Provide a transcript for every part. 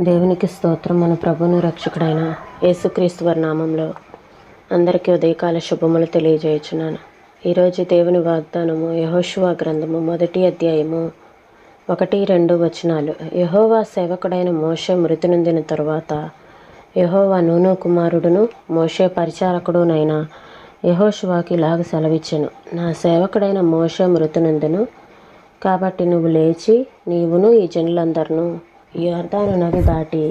దేవునికి స్తోత్రం మన ప్రభును రక్షకుడైన యేసుక్రీస్తు నామంలో అందరికీ ఉదయకాల శుభములు తెలియజేయుచున్నాను. ఈరోజు దేవుని వాగ్దానము యహోశువా గ్రంథము మొదటి అధ్యాయము ఒకటి రెండు వచనాలు. యహోవా సేవకుడైన మోషే మృతి నొందిన తరువాత యహోవా నూను కుమారుడును మోషే పరిచారకుడునైన యహోశువాకి ఇలాగ సెలవిచ్చెను. నా సేవకుడైన మోషే మృతి నందును కాబట్టి నువ్వు లేచి నీవును ఈ జనులందరినూ ఈ యోర్దాను నది దాటి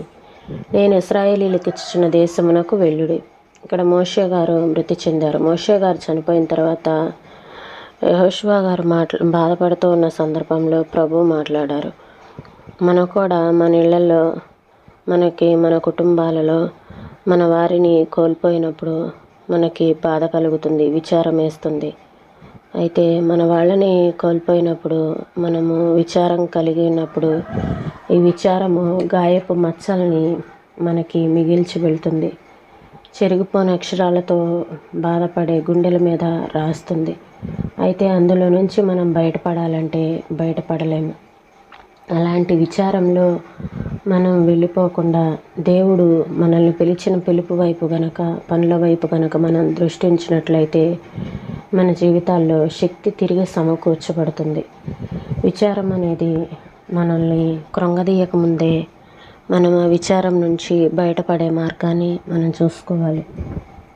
నేను ఇస్రాయేలీలకు ఇచ్చిన దేశమునకు వెళ్ళుడి. ఇక్కడ మోషే గారు మృతి చెందారు. మోషే గారు చనిపోయిన తర్వాత యహోష్వా గారు మాట్లా బాధపడుతూ ఉన్న సందర్భంలో ప్రభు మాట్లాడారు. మనం కూడా మన ఇళ్ళలో మనకి మన కుటుంబాలలో మన వారిని కోల్పోయినప్పుడు మనకి బాధ కలుగుతుంది విచారం వేస్తుంది అయితే మన వాళ్ళని కోల్పోయినప్పుడు మనము విచారం కలిగి ఉన్నప్పుడు ఈ విచారము గాయపు మచ్చల్ని మనకి మిగిల్చి వెళ్తుంది. చెరిగిపోని అక్షరాలతో బాధపడే గుండెల మీద రాస్తుంది. అయితే అందులో నుంచి మనం బయటపడాలంటే బయటపడలేము అలాంటి విచారంలో మనం వెళ్ళిపోకుండా దేవుడు మనల్ని పిలిచిన పిలుపు వైపు గనక పనుల వైపు గనక మనం దృష్టించినట్లయితే మన జీవితాల్లో శక్తి తిరిగి సమకూర్చబడుతుంది. విచారం అనేది మనల్ని క్రొంగదీయకముందే మనం ఆ విచారం నుంచి బయటపడే మార్గాన్ని మనం చూసుకోవాలి.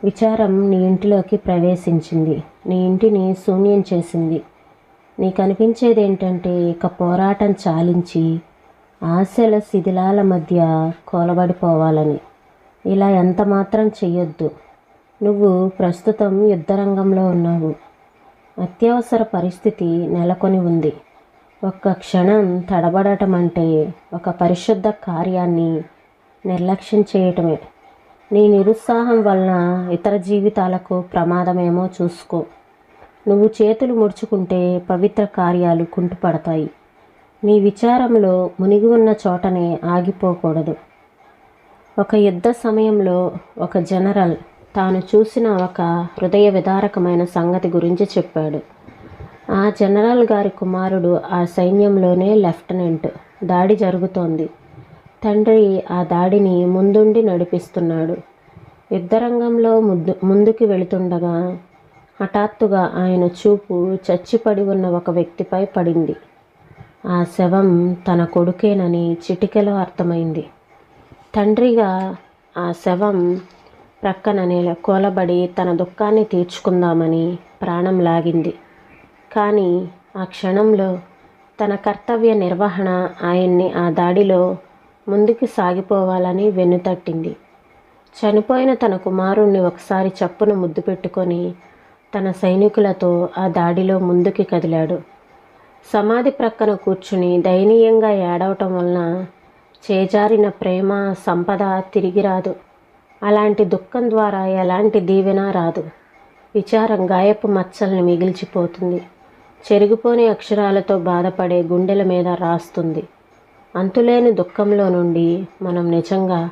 విచారం నీ ఇంటిలోకి ప్రవేశించింది. నీ ఇంటిని శూన్యం చేసింది. నీకు అనిపించేది ఏంటంటే ఇక పోరాటం చాలించి ఆశల శిథిలాల మధ్య కోలబడిపోవాలని. ఇలా ఎంత మాత్రం చెయ్యొద్దు. నువ్వు ప్రస్తుతం యుద్ధరంగంలో ఉన్నావు. అత్యవసర పరిస్థితి నెలకొని ఉంది. ఒక్క క్షణం తడబడటం అంటే ఒక పరిశుద్ధ కార్యాన్ని నిర్లక్ష్యం చేయటమే. నీ నిరుత్సాహం వలన ఇతర జీవితాలకు ప్రమాదమేమో చూసుకో. నువ్వు చేతులు ముడుచుకుంటే పవిత్ర కార్యాలు కుంటుపడతాయి. నీ విచారంలో మునిగి ఉన్న చోటనే ఆగిపోకూడదు. ఒక యుద్ధ సమయంలో ఒక జనరల్ తాను చూసిన ఒక హృదయ విదారకమైన సంగతి గురించి చెప్పాడు. ఆ జనరల్ గారి కుమారుడు ఆ సైన్యంలోనే లెఫ్టినెంట్. దాడి జరుగుతోంది. తండ్రి ఆ దాడిని ముందుండి నడిపిస్తున్నాడు. యుద్ధరంగంలో ముద్దు ముందుకు వెళుతుండగా హఠాత్తుగా ఆయన చూపు చచ్చిపడి ఉన్న ఒక వ్యక్తిపై పడింది. ఆ శవం తన కొడుకేనని చిటికెలో అర్థమైంది. తండ్రిగా ఆ శవం ప్రక్కన నేల కూలబడి తన దుఃఖాన్ని తీర్చుకుందామని ప్రాణం లాగింది కానీ ఆ క్షణంలో తన కర్తవ్య నిర్వహణ ఆయన్ని ఆ దాడిలో ముందుకు సాగిపోవాలని వెన్నుతట్టింది. చనిపోయిన తన కుమారుణ్ణి ఒకసారి చప్పున ముద్దు పెట్టుకొని తన సైనికులతో ఆ దాడిలో ముందుకి కదిలాడు. సమాధి ప్రక్కన కూర్చుని దయనీయంగా ఏడవటం వలన చేజారిన ప్రేమ సంపద తిరిగి రాదు. అలాంటి దుఃఖం ద్వారా ఎలాంటి దీవెన రాదు. విచారం గాయపు మచ్చల్ని మిగిల్చిపోతుంది. చెరిగిపోని అక్షరాలతో బాధపడే గుండెల మీద రాస్తుంది. అంతులేని దుఃఖంలో నుండి మనం నిజంగా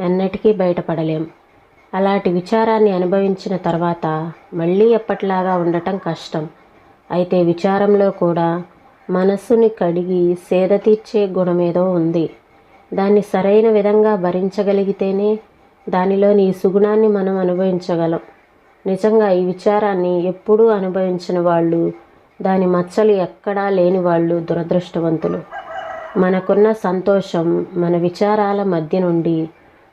ఎన్నటికీ బయటపడలేం. అలాంటి విచారాన్ని అనుభవించిన తర్వాత మళ్ళీ ఎప్పటిలాగా ఉండటం కష్టం. అయితే విచారంలో కూడా మనస్సుని కడిగి సేద తీర్చే గుణమేదో ఉంది. దాన్ని సరైన విధంగా భరించగలిగితేనే దానిలోని ఈ సుగుణాన్ని మనం అనుభవించగలం. నిజంగా ఈ విచారాన్ని ఎప్పుడూ అనుభవించిన వాళ్ళు దాని మచ్చలు ఎక్కడా లేని వాళ్ళు దురదృష్టవంతులు. మనకున్న సంతోషం మన విచారాల మధ్య నుండి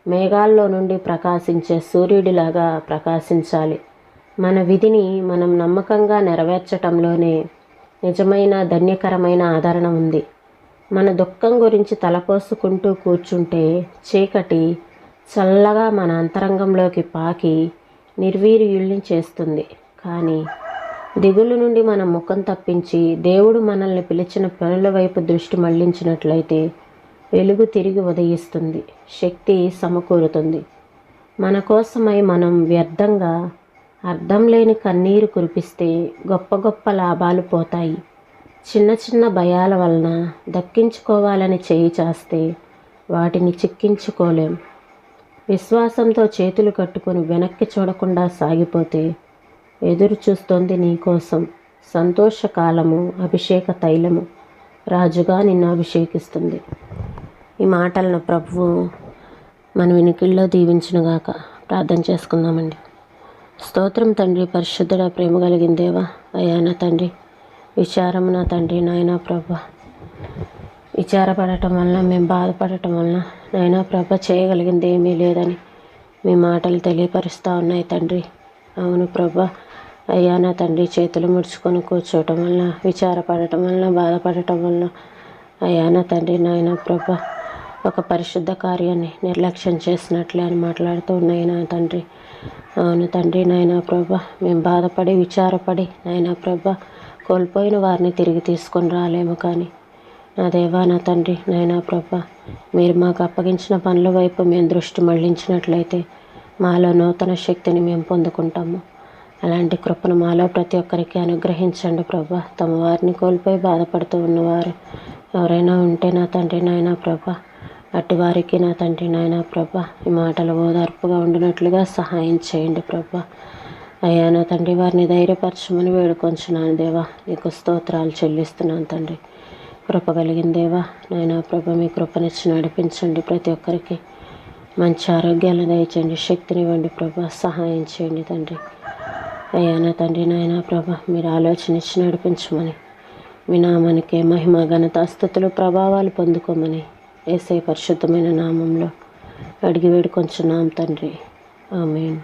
మేఘాల్లో నుండి ప్రకాశించే సూర్యుడిలాగా ప్రకాశించాలి. మన విధిని మనం నమ్మకంగా నెరవేర్చటంలోనే నిజమైన ధన్యకరమైన ఆదరణ ఉంది. మన దుఃఖం గురించి తలపోసుకుంటూ కూర్చుంటే చీకటి చల్లగా మన అంతరంగంలోకి పాకి నిర్వీర్యుల్ని చేస్తుంది. కానీ దిగులు నుండి మన ముఖం తప్పించి దేవుడు మనల్ని పిలిచిన పనుల వైపు దృష్టి మళ్ళించినట్లయితే వెలుగు తిరిగి ఉదయిస్తుంది. శక్తి సమకూరుతుంది. మన కోసమై మనం వ్యర్థంగా అర్థం లేని కన్నీరు కురిపిస్తే గొప్ప గొప్ప లాభాలు పోతాయి. చిన్న చిన్న భయాల వలన దక్కించుకోవాలని చేయి చేస్తే వాటిని చిక్కించుకోలేం. విశ్వాసంతో చేతులు కట్టుకొని వెనక్కి చూడకుండా సాగిపోతే ఎదురు చూస్తోంది నీకోసం సంతోషకాలము అభిషేక తైలము. రాజుగా నిన్ను అభిషేకిస్తుంది. ఈ మాటలను ప్రభువు మన వినికిల్లో దీవించునుగాక. ప్రార్థన చేసుకుందామండి. స్తోత్రం తండ్రి పరిశుద్ధుడ ప్రేమ కలిగిందేవా అయ్యా నా తండ్రి విచారము నా తండ్రి నాయన ప్రభ. విచారపడటం వలన మేము బాధపడటం వలన నైనా ప్రభ చేయగలిగింది ఏమీ లేదని మీ మాటలు తెలియపరుస్తూ ఉన్నాయి తండ్రి. అవును ప్రభ. అయ్యా నా తండ్రి చేతులు ముడుచుకొని కూర్చోవటం వలన విచారపడటం వలన బాధపడటం వలన అయ్యా నా తండ్రి నాయన ప్రభ ఒక పరిశుద్ధ కార్యాన్ని నిర్లక్ష్యం చేసినట్లే అని మాట్లాడుతూ ఉన్నాయి నా తండ్రి. అవును తండ్రి నాయన ప్రభ మేము బాధపడి విచారపడి నాయన ప్రభ కోల్పోయిన వారిని తిరిగి తీసుకొని రాలేము కానీ నా దేవా నా తండ్రి నాయనా ప్రభ మీరు మాకు అప్పగించిన పనుల వైపు మేము దృష్టి మళ్ళించినట్లయితే మాలో నూతన శక్తిని మేము పొందుకుంటాము. అలాంటి కృపను మాలో ప్రతి ఒక్కరికి అనుగ్రహించండి ప్రభ. తమ వారిని కోల్పోయి బాధపడుతూ ఉన్నవారు ఎవరైనా ఉంటే నా తండ్రి నాయనా ప్రభ. అట్టి వారికి నా తండ్రి నాయనా ప్రభ. ఈ మాటలు ఓదార్పుగా ఉండినట్లుగా సహాయం చేయండి ప్రభ. అయ్యా నా తండ్రి వారిని ధైర్యపరచమని వేడుకొంచున్నాను దేవా. నీకు స్తోత్రాలు చెల్లిస్తున్నాను తండ్రి. కృప కలిగిన దేవా నాయనా ప్రభ మీ కృపనిచ్చి నడిపించండి ప్రతి ఒక్కరికి. మంచి ఆరోగ్యాలను దయచేయండి శక్తినివ్వండి ప్రభ సహాయం చేయండి తండ్రి. అయ్యా నా తండ్రి నాయనా ప్రభ మీరు ఆలోచన ఇచ్చి నడిపించమని మీ నామానికి మహిమ ఘనత స్థుతులు ప్రభావాలు పొందుకోమని ఏసై పరిశుద్ధమైన నామంలో అడిగి వేడుకొంచున్నాం తండ్రి. ఆమెన్.